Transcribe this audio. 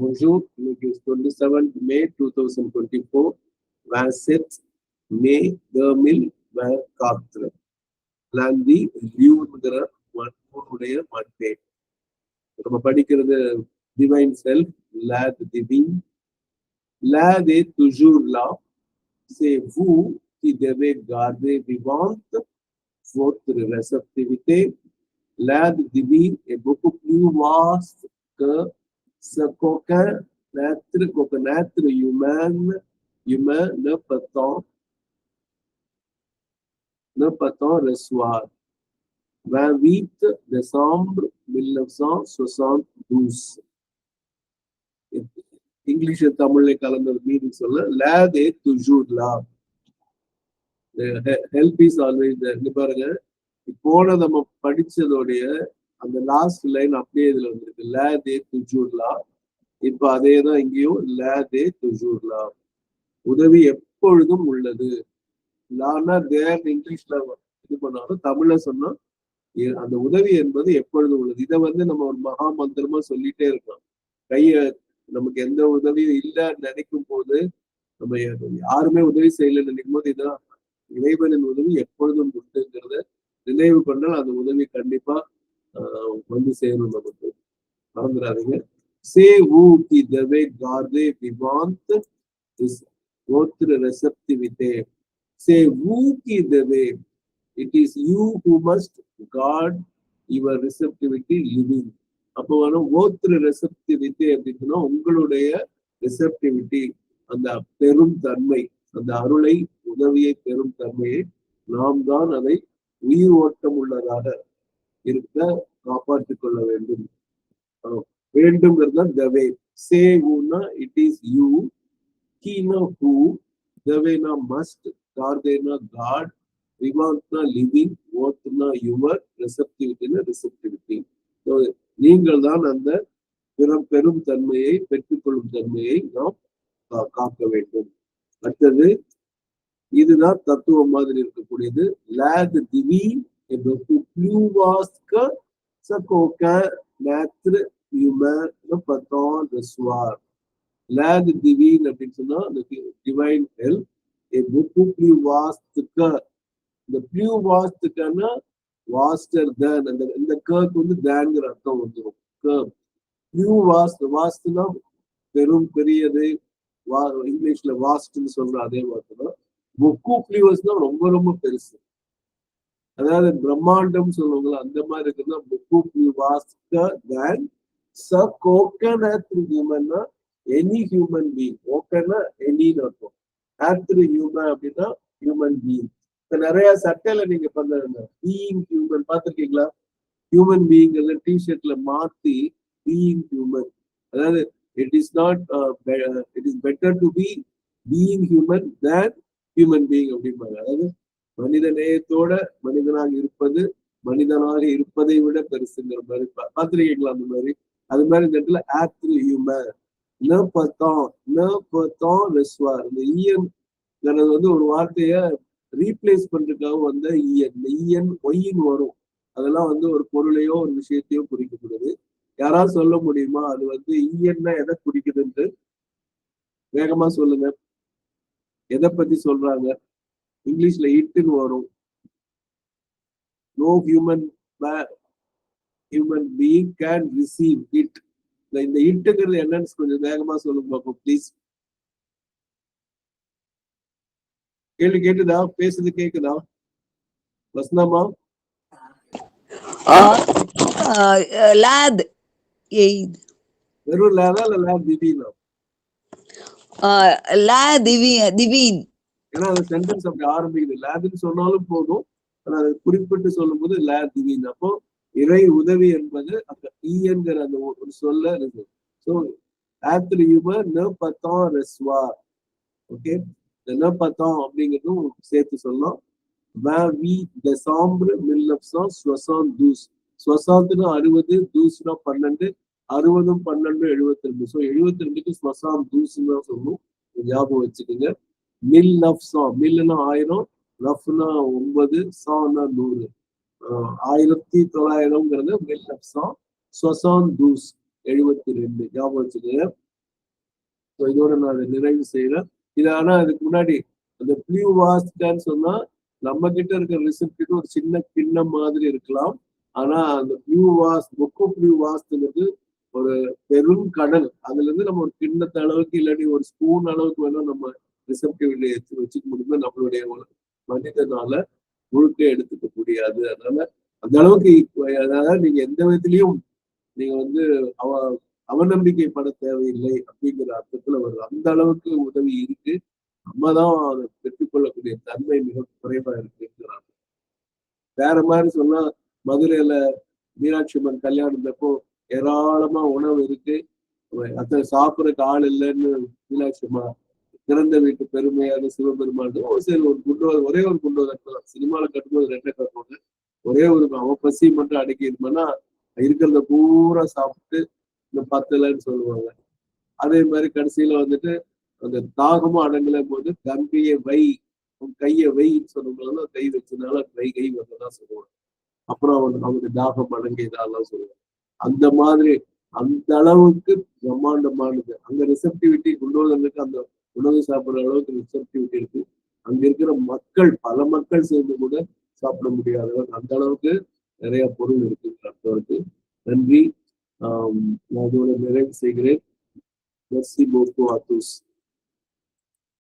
Bonjour, le 27 mai 2024, 27 mai 2024. லாந்தி லியூங்கிற ஊருடைய Monday நம்ம படிக்கிறது டிவைன் செல்ஃப் லாத் டிவின் L'aide est toujours là. C'est vous qui devez garder vivante votre réceptivité. L'aide divine est beaucoup plus vaste que ce qu'aucun être, qu'aucun être humain, humain ne peut-on ne peut-on recevoir. 28 décembre 1972. English தமிழ்ல கலந்தது meaning சொல்ல லேதே துஜூர் லா help is always பாருங்க போன நம்ம படிச்சதோடைய அந்த லாஸ்ட் லைன் அப்படியே இதுல வந்திருக்கு லேதே துஜூர்லா. இப்ப அதே தான் இங்கேயும் லேதே துஜூர்லா. உதவி எப்பொழுதும் உள்ளது. லானா தேர் இங்கிலீஷ்ல இது பண்ணாலும் தமிழ்ல சொன்னா அந்த உதவி என்பது எப்பொழுதும் உள்ளது. இதை வந்து நம்ம ஒரு மகா மந்திரமா சொல்லிட்டே இருக்கோம் கைய நமக்கு எந்த உதவியும் இல்லைன்னு நினைக்கும் போது நம்ம யாருமே உதவி செய்யலன்னு நினைக்கும் போது இதான் இறைவனின் உதவி எப்பொழுதும் உண்டுங்கிறத நினைவு பண்ணால் அந்த உதவி கண்டிப்பா வந்து சேரும் நமக்கு. மறந்துடாதீங்க. சே ஊ கி தவே கார்தே விவாந்த் கோத்திர ரெசப்டிவிட்டே சே ஊ கி Dave. It is you who must got your receptivity living அப்போ வரும் ஓத்திர ரெசப்டிவிட்டி அப்படின்னா உங்களுடைய ரிசப்டிவிட்டி அந்த பெரும் தன்மை அந்த அருளை உதவியை பெரும் தன்மையை நாம் தான் அதை உயிர் ஓட்டம் உள்ளதாக இருக்க காப்பாற்றிக் கொள்ள வேண்டும் வேண்டும்ங்கிறது தவே சே ஊனா இட் இஸ் யூ கீனா ஹூ தவேனா மஸ்ட் கார்தேனா காட் விவாந்த்னா லிவிங் ஓத்னா யுவர் ரிசப்டிவிட்டினா ரிசப்டிவிட்டி நீங்கள் தான் அந்த பெரும் பெரும் தன்மையை பெற்றுக்கொள்ளும் தன்மையை நாம் காக்க வேண்டும். அடுத்தது இதுதான் தத்துவம் மாதிரி இருக்கக்கூடியது. லேத் திவி பிளூவாஸ்க சகோக்க நேத்ர யும பத்தோன் ரஸ்வார் லேத் திவின் அப்படின்னு சொன்னா டிவைன் ஹெல்ப் ஏ புக்கு பிளூ வாஸ்துக்க இந்த பிளூ வாஸ்துக்கன்னா வாஸ்டர் தேன் அந்த இந்த கேர்க்கு வந்து தேன்ங்கிற அர்த்தம் வந்துடும் கேர் நியூ வாஸ்ட் வாஸ்துனா பெரும் பெரியது வா இங்கிலீஷ்ல வாஸ்ட்னு சொல்ற அதே வார்த்தை தான் புக்கு பிளிவர்ஸ்னா ரொம்ப ரொம்ப பெருசு அதாவது பிரம்மாண்டம் சொல்லுவாங்களா அந்த மாதிரி இருக்குன்னா புக்கு பிளி வாஸ்டர் தேன் ச கோக்கன் ஆத்ரி ஹியூமன்னா எனி ஹியூமன் பீங் ஓக்கன்னா எனின்னு அர்த்தம். ஆத்ரி ஹியூமன் அப்படின்னா ஹியூமன் பீங் இப்ப நிறைய சட்டையில நீங்க பண்ண பீயிங் ஹியூமன் பார்த்துருக்கீங்களா? ஹியூமன் பீயிங் எல்லாம் டிஷர்ட்ல மாத்தி பீயிங் ஹியூமன் அதாவது it is not it is better to be being human than human being அப்படிம்பாங்க. அதாவது மனித நேயத்தோட மனிதனாக இருப்பது மனிதனாக இருப்பதை விட பெருசுங்கிற மாதிரி பார்த்துருக்கீங்களா அந்த மாதிரி. அது மாதிரி இந்த இடத்துல ஆத்ரு ஹியூமன் ந பத்தம் ந பத்தம் ரெஸ்வார் இந்த ஈயன்ங்கிறது வந்து ஒரு வார்த்தைய ரீப்ளேஸ் பண்றதுக்காக வந்த ஈயன் இந்த ஈயன் ஒய்யின் வரும். அதெல்லாம் வந்து ஒரு பொருளையோ ஒரு விஷயத்தையோ குறிக்கப்படுது யாராவது சொல்ல முடியுமா? அது வந்து ஈயன்னா எதை குறிக்குதுன்ட்டு? வேகமா சொல்லுங்க. எதை பத்தி சொல்றாங்க? இங்கிலீஷ்ல இட்டுன்னு வரும். No human human being can receive it இந்த இட்டுங்கிறது என்னன்னு கொஞ்சம் வேகமா சொல்லுங்க பாப்போம் ப்ளீஸ் கேள்வி கேட்டுதா பேசுறது கேக்குதா? வசனமா லாத் எய்த் வெறும் லேதா இல்ல லேப் திடீர்னா லா திவி திவீன். ஏன்னா அந்த சென்டென்ஸ் அப்படி ஆரம்பிக்குது. லேதுன்னு சொன்னாலும் போதும். ஆனா அதை குறிப்பிட்டு சொல்லும் போது லேதுவின் அப்போ இறை உதவி என்பது அந்த ஈங்கிற அந்த ஒரு சொல்ல இருக்கு ஸோ ஆத்ரி யூமர் ந பத்தம் ரெஸ்வா ஓகே ந பத்தாம் அப்படிங்கிறதும் சேர்த்து சொல்லலாம். வி டெசாம்பர் மில்லப்ஸா ஸ்வசான் தூஸ். ஸ்வசாந்துனா அறுபது தூஸ்னா பன்னெண்டு. அறுபதும் பன்னெண்டு எழுபத்தி ரெண்டு. ஸோ எழுபத்தி ரெண்டுக்கு ஸ்வசான் தூஸ்ன்னு தான் சொல்லணும் ஞாபகம் வச்சுக்கோங்க. மில் லஃப் சா மில்லுன்னா ஆயிரம் லஃப்னா ஒன்பது சானா நூறு. ஆயிரத்தி தொள்ளாயிரம்ங்கிறது மில் லஃப் சா. சொசான் தூஸ் எழுபத்தி ரெண்டு. ஞாபகம் வச்சுக்கோங்க. இதோட நான் அதை நிறைவு செய்யறேன் இது ஆனா அதுக்கு முன்னாடி அந்த பிளியூ வாஸ்கான்னு சொன்னா நம்ம கிட்ட இருக்கிற ரிசப்டுக்கு ஒரு சின்ன கிண்ணம் மாதிரி இருக்கலாம். ஆனா அந்த ப்ளூ வாஸ் பொக்கோ ப்ளூ வாஸ்ங்கிறது ஒரு பெரும் கடல். அதுல இருந்து நம்ம ஒரு கிண்ணத்த அளவுக்கு இல்லாட்டி ஒரு ஸ்பூன் அளவுக்கு வேணா நம்ம ரிசப்டிவ் எடுத்து வச்சுக்க முடியுமோ நம்மளுடைய மனிதனால முழுக்க எடுத்துக்க முடியாது. அதனால அந்த அளவுக்கு அதனால அதாவது நீங்க எந்த விதத்திலையும் நீங்க வந்து அவ அவநம்பிக்கை பட தேவையில்லை அப்படிங்கிற அர்த்தத்துல வருது. அந்த அளவுக்கு உதவி இருக்கு. நம்ம தான் அதை பெற்றுக்கொள்ளக்கூடிய தன்மை மிக குறைவா இருக்குங்கிறாங்க வேற மாதிரி சொன்னா மதுரையில மீனாட்சி அம்மன் கல்யாணத்தப்போ ஏராளமா உணவு இருக்கு. அத்தனை சாப்பிட்றதுக்கு ஆள் இல்லைன்னு மீனாட்சி அம்மா திறந்த வீட்டு பெருமையான சிவபெருமான் ஒரு சரி ஒரு குண்டு ஒரே ஒரு குண்டு கட்டலாம் சினிமால கட்டும்போது ரெண்டை கட்டுவாங்க ஒரே ஒரு அவன் பசி மட்டும் அடக்கி இருப்பான்னா இருக்கிறத பூரா சாப்பிட்டு இந்த பத்தலைன்னு சொல்லுவாங்க. அதே மாதிரி கடைசியில வந்துட்டு அந்த தாகமும் அடங்கல போது கங்கையை வை உன் கையை வைன்னு சொன்னோம்னா கை வச்சதுனால கை கை வந்ததான் சொல்லுவாங்க. அப்புறம் அவன் அவனுக்கு தாகம் அடங்கியதாலாம் சொல்லுவாங்க. அந்த மாதிரி அந்த அளவுக்கு பிரம்மாண்டமானது. அந்த ரிசப்டிவிட்டி குண்டோதனுக்கு அந்த உணவு சாப்பிடுற அளவுக்கு ரிசப்டிவிட்டி இருக்கு அங்க இருக்கிற மக்கள் பல மக்கள் சேர்ந்து கூட சாப்பிட முடியாத அளவுக்கு அந்த அளவுக்கு நிறைய பொருள் இருக்கு அர்த்தம் நன்றி. ஆஹ் நான் இதோட நிறைவு செய்கிறேன். Merci beaucoup à tous.